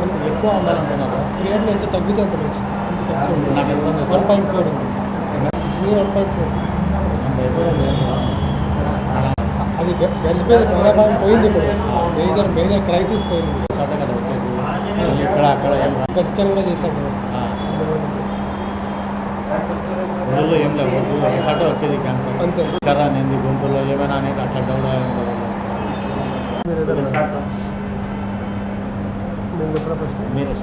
కొంచెం ఎక్కువ ఉండాలంటున్నారు క్రియేట్ ఎంత తగ్గితే అంత మంచిది ఎంత తక్కువ నాకు ఎంత ఉంది? వన్ పాయింట్ ఫోర్ ఉంది. వన్ పాయింట్ ఫోర్ అది గడిచిపోయింది ప్రభావం పోయింది ఇప్పుడు. మేజర్ మేజర్ క్రైసిస్ పోయింది. షార్ట్ కదా వచ్చేసి. ఇక్కడ అక్కడ స్కాన్ కూడా చేశాడు. ఊళ్ళో ఏం లేవు. షార్ట్ వచ్చేది క్యాన్సర్ అంతే. చరా అనేది గొంతులో ఏమైనా అనేది అట్లా డౌన్ ఏదన్నా- నేను చెప్పనా? మీరే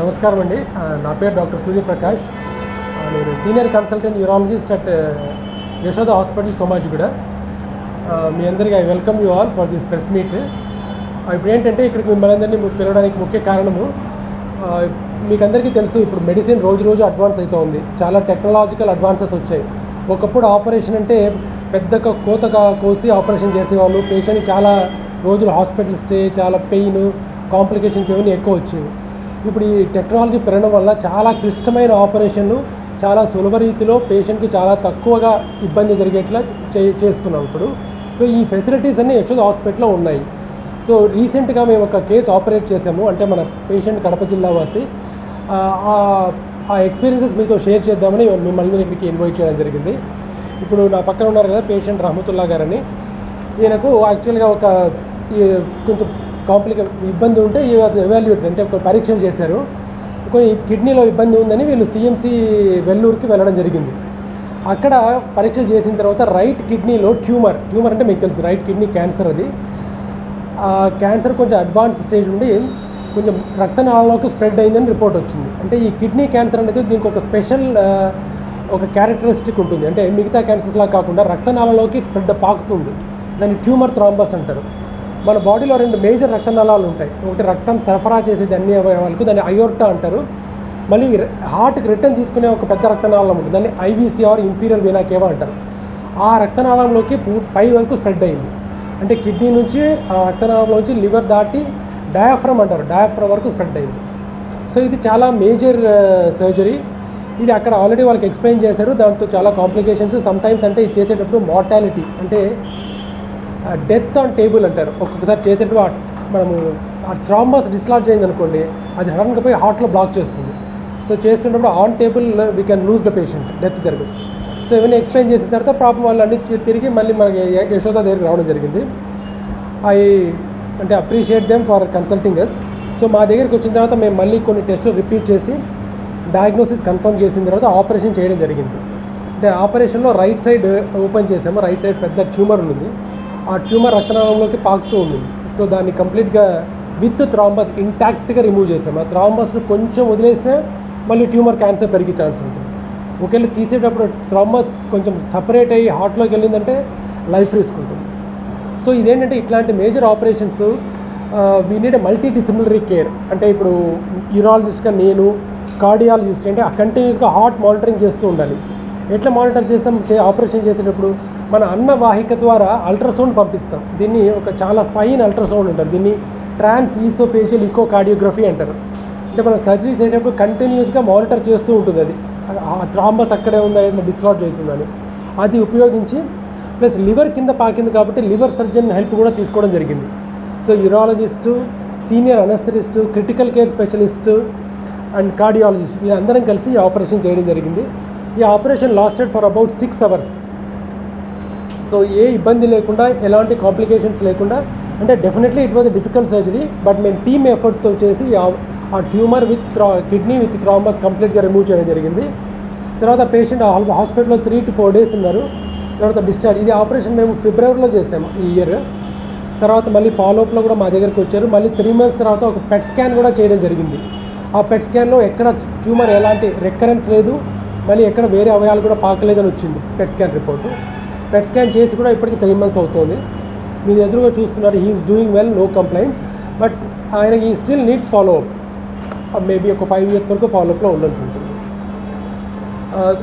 నమస్కారం అండి. నా పేరు డాక్టర్ సూర్యప్రకాష్. నేను senior consultant urologist at Yashoda hospital Somajiguda. మీ అందరికీ I welcome you all for this press meet. ఇప్పుడు ఏంటంటే ఇక్కడికి మిమ్మల్ని అందరినీ పిలవడానికి ముఖ్య కారణము మీకు అందరికీ తెలుసు ఇప్పుడు మెడిసిన్ రోజు రోజు అడ్వాన్స్ అవుతూ ఉంది. చాలా టెక్నాలజికల్ అడ్వాన్సెస్ వచ్చాయి. ఒకప్పుడు ఆపరేషన్ అంటే పెద్దగా కోతగా కోసి ఆపరేషన్ చేసేవాళ్ళు. పేషెంట్ చాలా రోజులు హాస్పిటల్ స్టే చాలా పెయిన్ కాంప్లికేషన్స్ ఇవన్నీ ఎక్కువ వచ్చేవి. ఇప్పుడు ఈ టెక్నాలజీ పెరగడం వల్ల చాలా క్లిష్టమైన ఆపరేషన్లు చాలా సులభ రీతిలో పేషెంట్కి చాలా తక్కువగా ఇబ్బంది జరిగేట్లా చే చేస్తున్నాం ఇప్పుడు. సో ఈ ఫెసిలిటీస్ అన్నీ యశోద హాస్పిటల్లో ఉన్నాయి. సో రీసెంట్గా మేము ఒక కేసు ఆపరేట్ చేసాము అంటే మన పేషెంట్ కడప జిల్లా వాసి. ఆ, ఆ- ఎక్స్పీరియన్సెస్ మీతో షేర్ చేద్దామని మిమ్మల్ని ఇక్కడికి ఇన్వైట్ చేయడం జరిగింది. ఇప్పుడు నా పక్కన ఉన్నారు కదా పేషెంట్ రహమతుల్లా గారని. ఈయనకు యాక్చువల్గా ఒక ఈ కొంచెం కాంప్లికే ఇబ్బంది ఉంటే ఎవాల్యుయేట్ అంటే ఒక పరీక్షలు చేశారు. కొన్ని కిడ్నీలో ఇబ్బంది ఉందని వీళ్ళు సిఎంసి వెల్లూరుకి వెళ్ళడం జరిగింది. అక్కడ పరీక్షలు చేసిన తర్వాత రైట్ కిడ్నీలో ట్యూమర్ ట్యూమర్ అంటే మీకు తెలుసు రైట్ కిడ్నీ క్యాన్సర్ అది. ఆ క్యాన్సర్ కొంచెం అడ్వాన్స్ స్టేజ్ ఉండి కొంచెం రక్తనాళంలోకి స్ప్రెడ్ అయిందని రిపోర్ట్ వచ్చింది. అంటే ఈ కిడ్నీ క్యాన్సర్ అనేది దీనికి ఒక స్పెషల్ ఒక క్యారెక్టరిస్టిక్ ఉంటుంది. అంటే మిగతా క్యాన్సర్స్లా కాకుండా రక్తనాళంలోకి స్ప్రెడ్ పాకుతుంది. దాన్ని ట్యూమర్ థ్రాంబస్ అంటారు. మన బాడీలో రెండు మేజర్ రక్తనాళాలు ఉంటాయి. ఒకటి రక్తం సరఫరా చేసేది అన్ని అవయవాలకు దాన్ని అయోర్టా అంటారు. మళ్ళీ హార్ట్కి రిటర్న్ తీసుకునే ఒక పెద్ద రక్తనాళం ఉంటుంది. దాన్ని ఐవీసీఆర్ ఇన్ఫీరియర్ వీనాకేవా అంటారు. ఆ రక్తనాళంలోకి పై వరకు స్ప్రెడ్ అయింది. అంటే కిడ్నీ నుంచి ఆ రక్తనాళంలోంచి లివర్ దాటి డయాఫ్రమ్ అంటారు. డయాఫ్రమ్ వరకు స్ప్రెడ్ అయింది. సో ఇది చాలా మేజర్ సర్జరీ. ఇది అక్కడ ఆల్రెడీ వాళ్ళకి ఎక్స్ప్లెయిన్ చేశారు. దాంతో చాలా కాంప్లికేషన్స్. సమ్టైమ్స్ అంటే ఇది చేసేటప్పుడు మార్టాలిటీ. అంటే డెత్ ఆన్ టేబుల్ అంటారు. ఒక్కొక్కసారి చేసేటప్పుడు మనము ఆ థ్రాంబస్ డిస్లార్జ్ అయింది అనుకోండి అది సడన్గా పోయి హార్ట్లో బ్లాక్ చేస్తుంది. సో చేస్తున్నప్పుడు on table we can lose the patient death జరగదు. సో ఇవన్నీ ఎక్స్ప్లెయిన్ చేసిన తర్వాత ప్రాబ్లం వాళ్ళు అన్ని తిరిగి మళ్ళీ మనకి యశోద దగ్గరికి రావడం జరిగింది. ఐ అంటే appreciate them for consulting us so మా దగ్గరికి వచ్చిన తర్వాత మేము మళ్ళీ కొన్ని టెస్టులు రిపీట్ చేసి డయాగ్నోసిస్ కన్ఫర్మ్ చేసిన తర్వాత ఆపరేషన్ చేయడం జరిగింది. అంటే ఆపరేషన్లో రైట్ సైడ్ ఓపెన్ చేసాము. రైట్ సైడ్ పెద్ద ట్యూమర్ ఉంది. ఆ ట్యూమర్ రక్తనాళంలోకి పాకుతూ ఉంది సో దాన్ని కంప్లీట్గా విత్ థ్రాంబస్ ఇంటాక్ట్గా రిమూవ్ చేసాము ఆ థ్రాంబస్ కొంచెం వదిలేసినా మళ్ళీ ట్యూమర్ క్యాన్సర్ పెరిగే ఛాన్స్ ఉంటుంది. ఒకవేళ తీసేటప్పుడు థ్రాంబస్ కొంచెం సపరేట్ అయ్యి హార్ట్లోకి వెళ్ళిందంటే లైఫ్ రిస్క్ ఉంటుంది. సో ఇదేంటంటే ఇట్లాంటి major operations we need multi disciplinary care అంటే ఇప్పుడు యూరాలజిస్ట్గా నేను కార్డియాలజిస్ట్ అంటే కంటిన్యూస్గా హార్ట్ మానిటరింగ్ చేస్తూ ఉండాలి. ఎట్లా మానిటర్ చేస్తాం? చే- ఆపరేషన్ చేసేటప్పుడు మన అన్న వాహిక ద్వారా అల్ట్రాసౌండ్ పంపిస్తాం. దీన్ని ఒక చాలా ఫైన్ అల్ట్రాసౌండ్ ఉంటుంది దీన్ని ట్రాన్స్ ఈసోఫేషియల్ ఇకో కార్డియోగ్రఫీ అంటారు. అంటే మనం సర్జరీ చేసేటప్పుడు కంటిన్యూస్గా మానిటర్ చేస్తూ ఉంటుంది అది. ఆ థ్రాంబస్ అక్కడే ఉందా ఏదైనా డిస్లాడ్జ్ చేస్తుందని అది ఉపయోగించి ప్లస్ లివర్ కింద పాకింది కాబట్టి లివర్ సర్జన్ హెల్ప్ కూడా తీసుకోవడం జరిగింది. So urologist senior anaesthetist critical care specialist and cardiologist వీళ్ళందరం కలిసి ఆపరేషన్ చేయడం జరిగింది. ఈ operation lasted for about six hours so ఏ ఇబ్బంది లేకుండా ఎలాంటి కాంప్లికేషన్స్ లేకుండా అంటే definitely it was difficult surgery but మేము టీమ్ ఎఫర్ట్తో చేసి ఆ- ట్యూమర్ విత్ థ్రా కిడ్నీ విత్ థ్రాంబస్ కంప్లీట్గా రిమూవ్ చేయడం జరిగింది. తర్వాత పేషెంట్ హాస్పిటల్లో త్రీ టు ఫోర్ డేస్ ఉన్నారు. తర్వాత డిశ్చార్జ్ ఇది ఆపరేషన్ మేము ఫిబ్రవరిలో చేసాము ఈ ఇయర్ తర్వాత మళ్ళీ ఫాలోఅప్లో కూడా మా దగ్గరికి వచ్చారు. మళ్ళీ త్రీ మంత్స్ తర్వాత ఒక పెట్ స్కాన్ కూడా చేయడం జరిగింది. ఆ పెట్ స్కాన్లో ఎక్కడ ట్యూమర్ ఎలాంటి రెక్కరెన్స్ లేదు. మళ్ళీ ఎక్కడ వేరే అవయాలు కూడా పాకలేదని వచ్చింది PET scan report PET scan చేసి కూడా ఇప్పటికి త్రీ మంత్స్ అవుతుంది. మీరు ఎదురుగా చూస్తున్నారు he's doing well no complaints but ఆయన ఈ still needs follow up maybe ఒక ఫైవ్ ఇయర్స్ వరకు ఫాలోఅప్లో ఉండాల్సి ఉంటుంది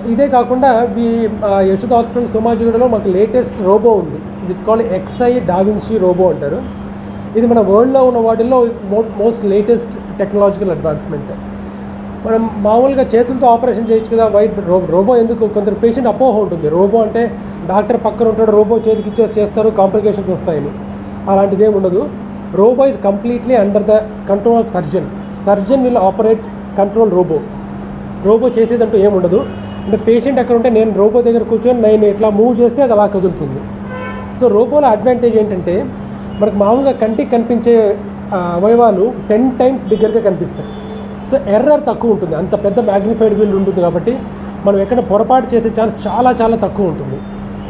ఇదే కాకుండా మీ ఆ, యశోద హాస్పిటల్ సోమాజిగూడలో మాకు లేటెస్ట్ రోబో ఉంది. ఇది కాల్డ్ ఎక్స్ఐ డావిన్షి రోబో అంటారు. ఇది మన వరల్డ్లో ఉన్న వాటిల్లో మోస్ట్ లేటెస్ట్ టెక్నాలజికల్ అడ్వాన్స్మెంట్ మనం మామూలుగా చేతులతో ఆపరేషన్ చేయొచ్చు కదా వైట్ రో రోబో ఎందుకు? కొందరు పేషెంట్ అపోహ ఉంటుంది. రోబో అంటే డాక్టర్ పక్కన ఉంటాడు రోబో చేతికి ఇచ్చేసి చేస్తారు కాంప్లికేషన్స్ వస్తాయని. అలాంటిది ఏమి ఉండదు. Robot is completely under the control of surgeon. Surgeon will operate control robot. Robot చేసేదంటూ ఏముండదు అంటే పేషెంట్ ఎక్కడ ఉంటే నేను రోబో దగ్గర కూర్చొని నేను ఇట్లా మూవ్ చేస్తే అది అలా కదులుతుంది. సో రోబోలో అడ్వాంటేజ్ ఏంటంటే మనకు మామూలుగా కంటికి కనిపించే అవయవాలు టెన్ టైమ్స్ బిగ్గర్గా కనిపిస్తాయి. సో ఎర్రర్ తక్కువ ఉంటుంది. అంత పెద్ద మ్యాగ్నిఫైడ్ వీల్ ఉంటుంది కాబట్టి మనం ఎక్కడ పొరపాటు చేసే ఛాన్స్ చాలా చాలా తక్కువ ఉంటుంది.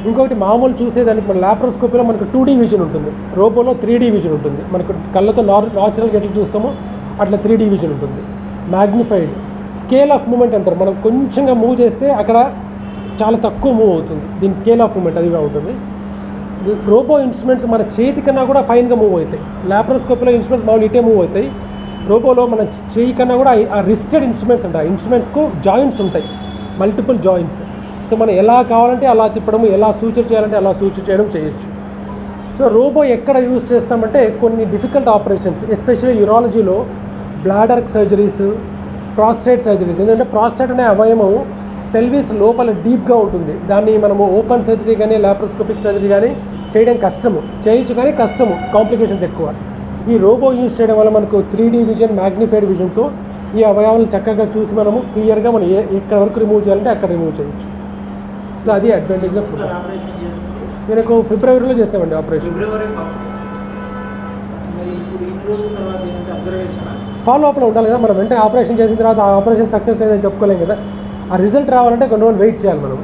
ఇంకొకటి మామూలు చూసేదానికి మన ల్యాప్రోస్కోపీలో మనకు టూ డీ విజన్ ఉంటుంది. రోబోలో త్రీ డీ విజన్ ఉంటుంది. మనకు కళ్ళతో నార్ నాచురల్గా ఎట్లా చూస్తామో. అట్లా త్రీ డీ విజన్ ఉంటుంది. మ్యాగ్నిఫైడ్ స్కేల్ ఆఫ్ మూమెంట్ అంటారు. మనం కొంచెంగా మూవ్ చేస్తే అక్కడ చాలా తక్కువ మూవ్ అవుతుంది. దీని స్కేల్ ఆఫ్ మూమెంట్ అది ఉంటుంది. రోబో ఇన్స్ట్రుమెంట్స్ మన చేతి కన్నా కూడా ఫైన్గా మూవ్ అవుతాయి. ల్యాప్రోస్కోపీలో ఇన్స్ట్రుమెంట్స్ మామూలు ఇటే మూవ్ అవుతాయి. రోబోలో మనం చేయి కన్నా కూడా ఆ రిస్టెడ్ ఇన్స్ట్రుమెంట్స్ ఉంటాయి. ఇన్స్ట్రుమెంట్స్కు జాయింట్స్ ఉంటాయి. మల్టిపుల్ జాయింట్స్ సో మనం ఎలా కావాలంటే అలా తిప్పడము ఎలా సూచన చేయాలంటే అలా సూచన చేయడం చేయొచ్చు. సో రోబో ఎక్కడ యూజ్ చేస్తామంటే కొన్ని డిఫికల్ట్ ఆపరేషన్స్ ఎస్పెషల్లీ యూరాలజీలో బ్లాడర్ సర్జరీస్ ప్రాస్టేట్ సర్జరీస్ ఎందుకంటే ప్రాస్టేట్ అనే అవయవం పెల్విస్ లోపల డీప్గా ఉంటుంది. దాన్ని మనము ఓపెన్ సర్జరీ కానీ లాప్రోస్కోపిక్ సర్జరీ కానీ చేయడం కష్టము. చేయొచ్చు కానీ కష్టము. కాంప్లికేషన్స్ ఎక్కువ. ఈ రోబో యూజ్ చేయడం వల్ల మనకు త్రీ డీ విజన్ మ్యాగ్నిఫైడ్ విజన్తో ఈ అవయవాలను చక్కగా చూసి మనము క్లియర్గా మనం ఏ ఎక్కడ వరకు రిమూవ్ చేయాలంటే అక్కడ రిమూవ్ చేయొచ్చు. సో అది అడ్వాంటేజ్ ఆఫ్ నేను ఫిబ్రవరిలో చేస్తామండి ఆపరేషన్. ఫాలో అప్లో ఉండాలి కదా మనం వెంటనే ఆపరేషన్ చేసిన తర్వాత ఆ ఆపరేషన్ సక్సెస్ అయిందని చెప్పుకోలేం కదా. ఆ రిజల్ట్ రావాలంటే కొన్ని రోజులు వెయిట్ చేయాలి మనం.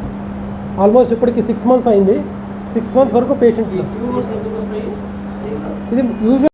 ఆల్మోస్ట్ ఇప్పటికి సిక్స్ మంత్స్ అయింది. సిక్స్ మంత్స్ వరకు పేషెంట్ ఇది యూజువల్